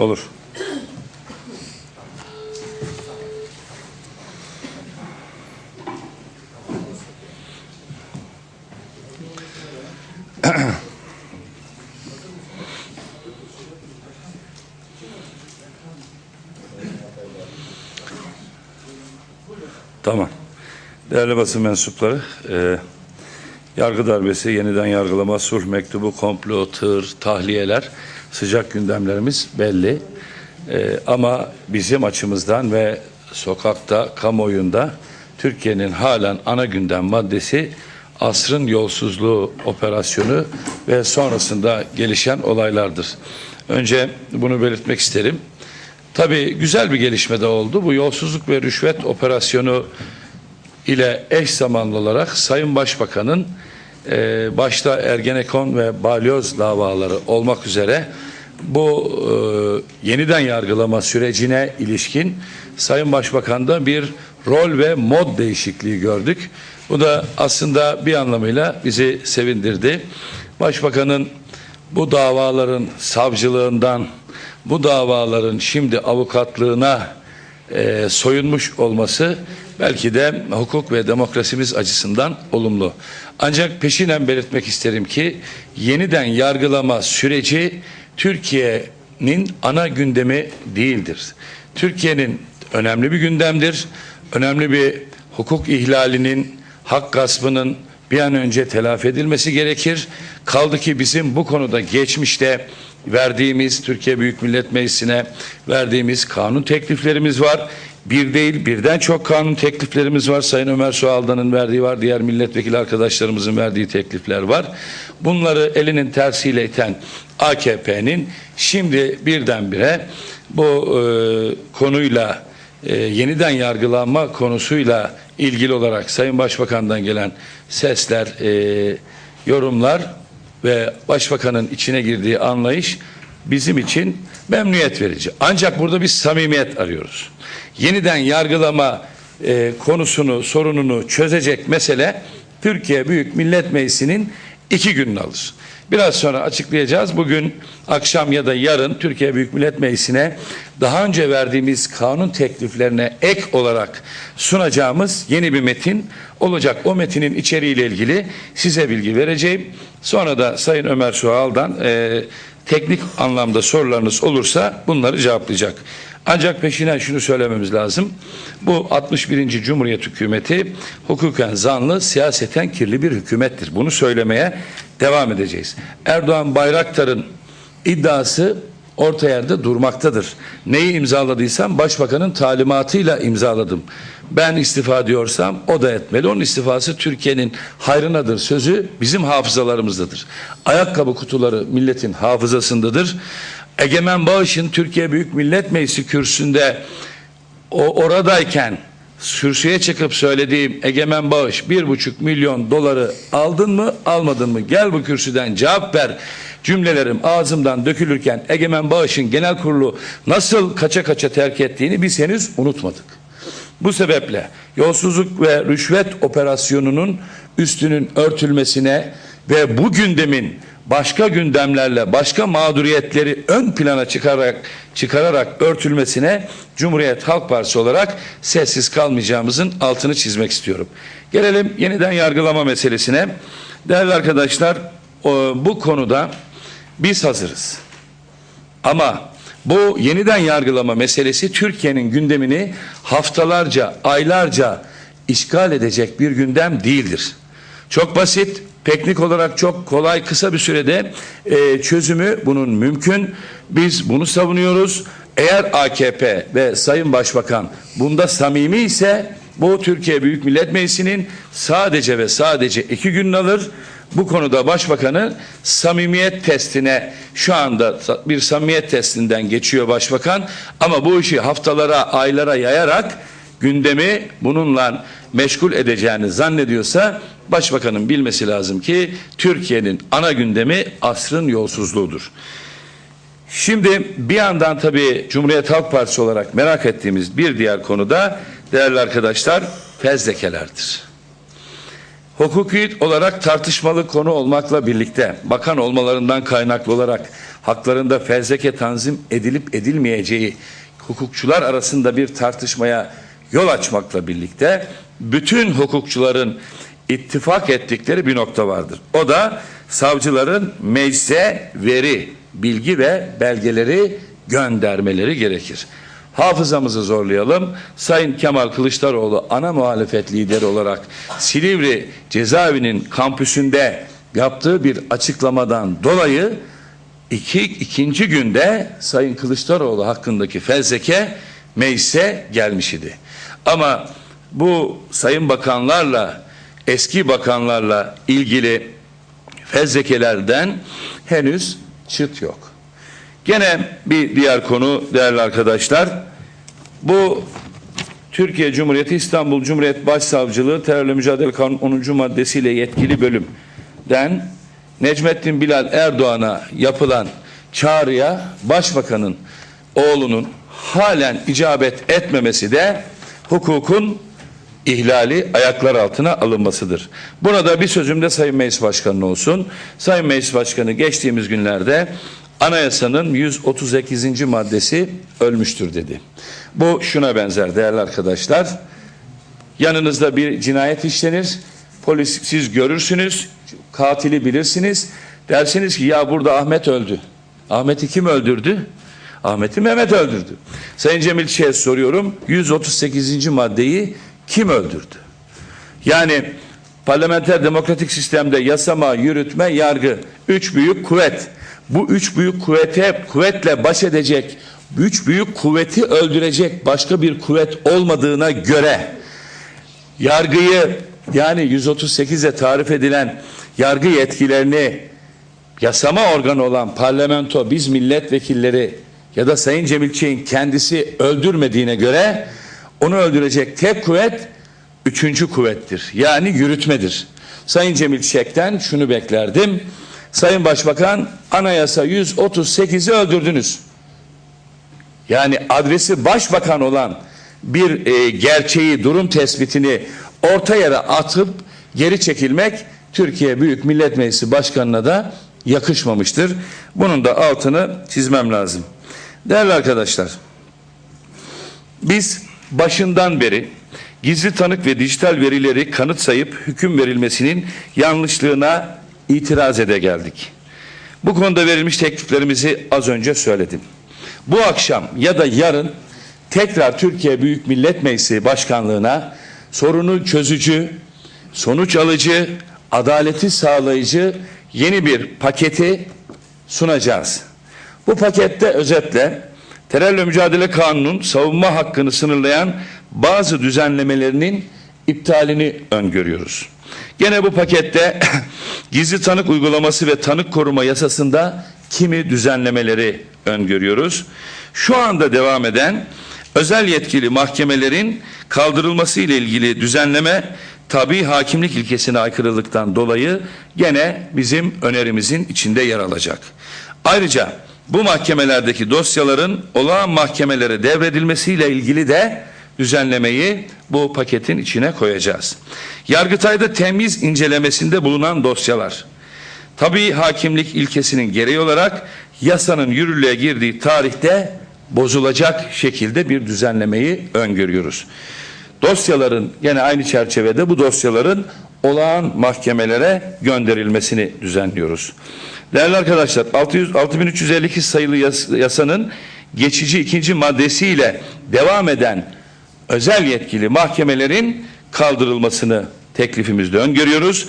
Olur. Tamam. Değerli basın mensupları, e, yargı darbesi, yeniden yargılama, sulh mektubu, komplo, tır, tahliyeler, sıcak gündemlerimiz belli. E, ama bizim açımızdan ve sokakta, kamuoyunda Türkiye'nin halen ana gündem maddesi asrın yolsuzluğu operasyonu ve sonrasında gelişen olaylardır. Önce bunu belirtmek isterim. Tabii güzel bir gelişme de oldu. Bu yolsuzluk ve rüşvet operasyonu ile eş zamanlı olarak Sayın Başbakan'ın e, başta Ergenekon ve Balyoz davaları olmak üzere bu e, yeniden yargılama sürecine ilişkin Sayın Başbakan'da bir rol ve mod değişikliği gördük. Bu da aslında bir anlamıyla bizi sevindirdi. Başbakanın bu davaların savcılığından, bu davaların şimdi avukatlığına e, soyunmuş olması belki de hukuk ve demokrasimiz açısından olumlu. Ancak peşinen belirtmek isterim ki yeniden yargılama süreci Türkiye'nin ana gündemi değildir. Türkiye'nin önemli bir gündemdir. Önemli bir hukuk ihlalinin, hak gaspının bir an önce telafi edilmesi gerekir. Kaldı ki bizim bu konuda geçmişte verdiğimiz Türkiye Büyük Millet Meclisi'ne verdiğimiz kanun tekliflerimiz var. Bir değil birden çok kanun tekliflerimiz var. Sayın Ömer Sualdan'ın verdiği var. Diğer milletvekili arkadaşlarımızın verdiği teklifler var. Bunları elinin tersiyle iten AKP'nin şimdi birdenbire bu e, konuyla e, yeniden yargılanma konusuyla ilgili olarak Sayın Başbakan'dan gelen sesler, e, yorumlar ve Başbakan'ın içine girdiği anlayış bizim için memnuniyet verici. Ancak burada bir samimiyet arıyoruz. Yeniden yargılama e, konusunu, sorununu çözecek mesele Türkiye Büyük Millet Meclisi'nin iki gününü alır. Biraz sonra açıklayacağız. Bugün akşam ya da yarın Türkiye Büyük Millet Meclisi'ne daha önce verdiğimiz kanun tekliflerine ek olarak sunacağımız yeni bir metin olacak. O metinin içeriğiyle ilgili size bilgi vereceğim. Sonra da Sayın Ömer Sual'dan e, teknik anlamda sorularınız olursa bunları cevaplayacak. Ancak peşinden şunu söylememiz lazım. Bu 61. Cumhuriyet hükümeti hukuken zanlı, siyaseten kirli bir hükümettir. Bunu söylemeye devam edeceğiz. Erdoğan Bayraktar'ın iddiası orta yerde durmaktadır. Neyi imzaladıysam başbakanın talimatıyla imzaladım. Ben istifa diyorsam o da etmeli. Onun istifası Türkiye'nin hayrınadır sözü bizim hafızalarımızdadır. Ayakkabı kutuları milletin hafızasındadır. Egemen Bağış'ın Türkiye Büyük Millet Meclisi kürsüsünde o oradayken kürsüye çıkıp söylediğim Egemen Bağış bir buçuk milyon doları aldın mı almadın mı gel bu kürsüden cevap ver cümlelerim ağzımdan dökülürken Egemen Bağış'ın genel kurulu nasıl kaça kaça terk ettiğini biz henüz unutmadık. Bu sebeple yolsuzluk ve rüşvet operasyonunun üstünün örtülmesine ve bu gündemin başka gündemlerle başka mağduriyetleri ön plana çıkararak çıkararak örtülmesine Cumhuriyet Halk Partisi olarak sessiz kalmayacağımızın altını çizmek istiyorum. Gelelim yeniden yargılama meselesine. Değerli arkadaşlar, bu konuda biz hazırız. Ama bu yeniden yargılama meselesi Türkiye'nin gündemini haftalarca, aylarca işgal edecek bir gündem değildir. Çok basit, teknik olarak çok kolay, kısa bir sürede e, çözümü bunun mümkün. Biz bunu savunuyoruz. Eğer AKP ve Sayın Başbakan bunda samimi ise bu Türkiye Büyük Millet Meclisi'nin sadece ve sadece iki gün alır. Bu konuda başbakanı samimiyet testine şu anda bir samimiyet testinden geçiyor başbakan ama bu işi haftalara, aylara yayarak gündemi bununla meşgul edeceğini zannediyorsa başbakanın bilmesi lazım ki Türkiye'nin ana gündemi asrın yolsuzluğudur. Şimdi bir yandan tabii Cumhuriyet Halk Partisi olarak merak ettiğimiz bir diğer konuda değerli arkadaşlar fezlekelerdir. Hukuki olarak tartışmalı konu olmakla birlikte bakan olmalarından kaynaklı olarak haklarında fezleke tanzim edilip edilmeyeceği hukukçular arasında bir tartışmaya yol açmakla birlikte bütün hukukçuların ittifak ettikleri bir nokta vardır. O da savcıların meclise veri, bilgi ve belgeleri göndermeleri gerekir. Hafızamızı zorlayalım. Sayın Kemal Kılıçdaroğlu ana muhalefet lideri olarak Silivri cezaevinin kampüsünde yaptığı bir açıklamadan dolayı iki, ikinci günde Sayın Kılıçdaroğlu hakkındaki fezleke meclise gelmiş idi. Ama bu sayın bakanlarla eski bakanlarla ilgili fezlekelerden henüz çıt yok. Gene bir diğer konu değerli arkadaşlar. Bu Türkiye Cumhuriyeti İstanbul Cumhuriyet Başsavcılığı Terörle Mücadele Kanunu 10. maddesiyle yetkili bölümden Necmettin Bilal Erdoğan'a yapılan çağrıya Başbakanın oğlunun halen icabet etmemesi de hukukun ihlali ayaklar altına alınmasıdır. Buna da bir sözüm de Sayın Meclis Başkanı olsun. Sayın Meclis Başkanı geçtiğimiz günlerde anayasanın 138. maddesi ölmüştür dedi. Bu şuna benzer değerli arkadaşlar. Yanınızda bir cinayet işlenir. Polis siz görürsünüz. Katili bilirsiniz. Dersiniz ki ya burada Ahmet öldü. Ahmet'i kim öldürdü? Ahmet'i Mehmet öldürdü. Sayın Cemil Çiğ'e soruyorum. 138. maddeyi kim öldürdü? Yani parlamenter demokratik sistemde yasama, yürütme, yargı üç büyük kuvvet. Bu üç büyük kuvvete kuvvetle baş edecek, üç büyük kuvveti öldürecek başka bir kuvvet olmadığına göre yargıyı yani 138'e tarif edilen yargı yetkilerini yasama organı olan parlamento biz milletvekilleri ya da Sayın Cemil Çiğ'in kendisi öldürmediğine göre onu öldürecek tek kuvvet üçüncü kuvvettir. Yani yürütmedir. Sayın Cemil Çiçek'ten şunu beklerdim. Sayın Başbakan anayasa 138'i öldürdünüz. Yani adresi başbakan olan bir e, gerçeği, durum tespitini orta yere atıp geri çekilmek Türkiye Büyük Millet Meclisi Başkanı'na da yakışmamıştır. Bunun da altını çizmem lazım. Değerli arkadaşlar, biz başından beri gizli tanık ve dijital verileri kanıt sayıp hüküm verilmesinin yanlışlığına itiraz ede geldik. Bu konuda verilmiş tekliflerimizi az önce söyledim. Bu akşam ya da yarın tekrar Türkiye Büyük Millet Meclisi Başkanlığına sorunu çözücü, sonuç alıcı, adaleti sağlayıcı yeni bir paketi sunacağız. Bu pakette özetle terörle mücadele kanunun savunma hakkını sınırlayan bazı düzenlemelerinin iptalini öngörüyoruz. Gene bu pakette gizli tanık uygulaması ve tanık koruma yasasında kimi düzenlemeleri öngörüyoruz. Şu anda devam eden özel yetkili mahkemelerin kaldırılması ile ilgili düzenleme tabi hakimlik ilkesine aykırılıktan dolayı gene bizim önerimizin içinde yer alacak. Ayrıca bu mahkemelerdeki dosyaların olağan mahkemelere devredilmesiyle ilgili de düzenlemeyi bu paketin içine koyacağız. Yargıtay'da temiz incelemesinde bulunan dosyalar tabi hakimlik ilkesinin gereği olarak yasanın yürürlüğe girdiği tarihte bozulacak şekilde bir düzenlemeyi öngörüyoruz. Dosyaların yine aynı çerçevede bu dosyaların olağan mahkemelere gönderilmesini düzenliyoruz. Değerli arkadaşlar 600, 6352 sayılı yas, yasanın geçici ikinci maddesiyle devam eden özel yetkili mahkemelerin kaldırılmasını teklifimizde öngörüyoruz.